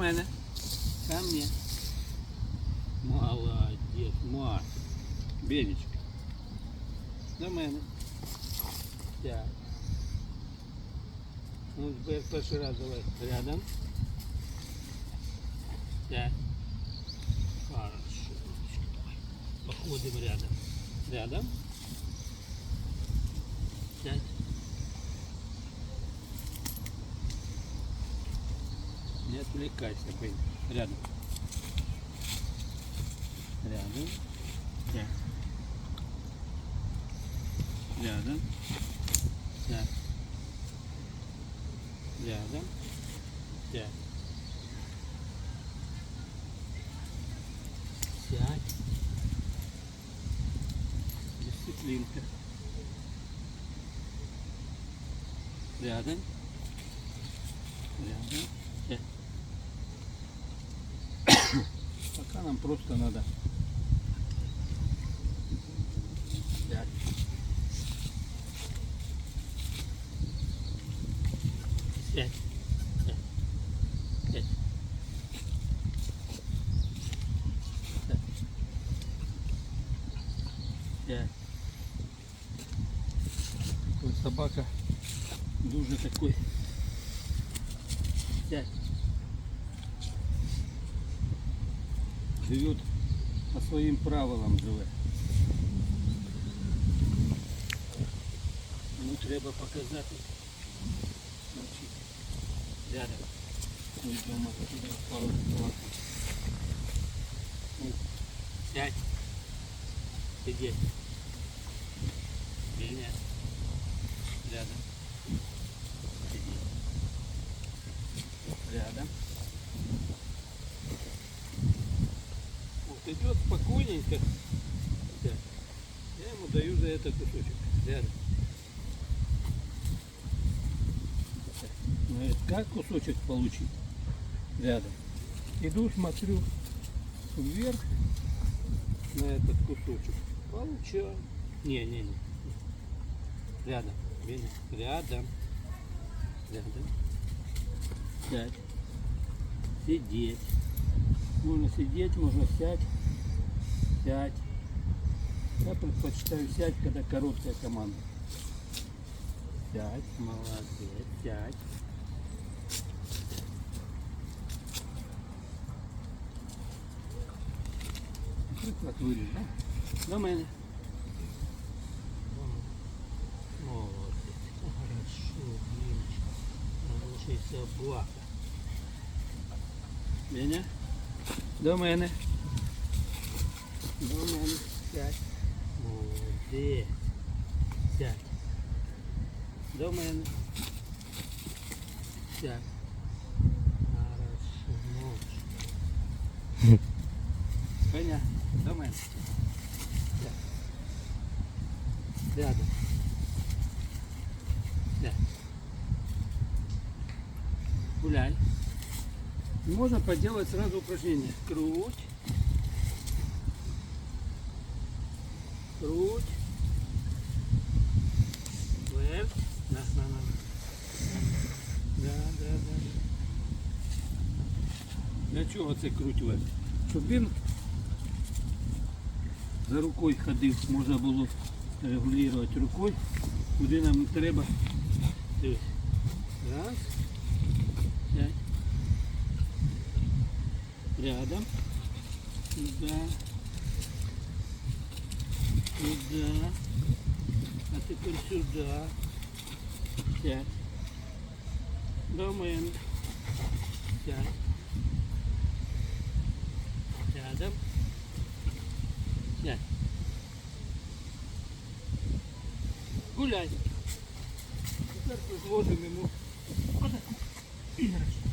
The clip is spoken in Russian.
мене. Ко мне. Молодець, Марк. Бенечка. До мене. Так. Ну, тепер перший раз давай рядом. Так. Хорошо. Давай. Походим рядом. Рядом. Сядь. Не отвлекайся, Пень. Рядом. Рядом. Так. Рядом. Так. Рядом. Так. Сядь. Дисциплинка. Рядом. Рядом. Сядь. Пока нам просто надо. Сядь. Сядь. Сядь. Сядь. Сядь. Ось собака дуже такой. Сядь. Живет по своим правилам живе. Йому треба показати. Рядом. Ну, Сядь. Сидеть. Сидеть. Рядом. Сидеть. Рядом. Идет спокойненько. Я ему даю за это кусочек. Рядом. Так. Ну, как кусочек получить? Рядом. Иду, смотрю вверх на этот кусочек. Получаю. Не, не, не. Рядом. Видно? Рядом. Рядом. Сядь. Сидеть. Можно сидеть, можно сядь. Сядь. Я предпочитаю сядь, когда короткая команда. Сядь, молодец, сядь. Приклад виріж, да? До мене. Молодець. Хорошо, Дімочка. Хороший собака. Мене? До мене. До мене. Сядь. Молодець. Сядь. До мене. Сядь. Хорошо. Коня. До мене. Сядь. Сядь. Гуляй. Можно поделать сразу упражнение. Круть. Круть. Вверх. На, на. Да, да, да. Для чого це круть вверх? Щоб він за рукою ходив, можна було регулювати рукою, куди нам треба. Раз. Пять. Рядом. Сюда. Сюда. А теперь сюда. Сядь. Мене. Сядь. Рядом. Сядь. Гуляй. Тепер позводимо йому отаку іграшку.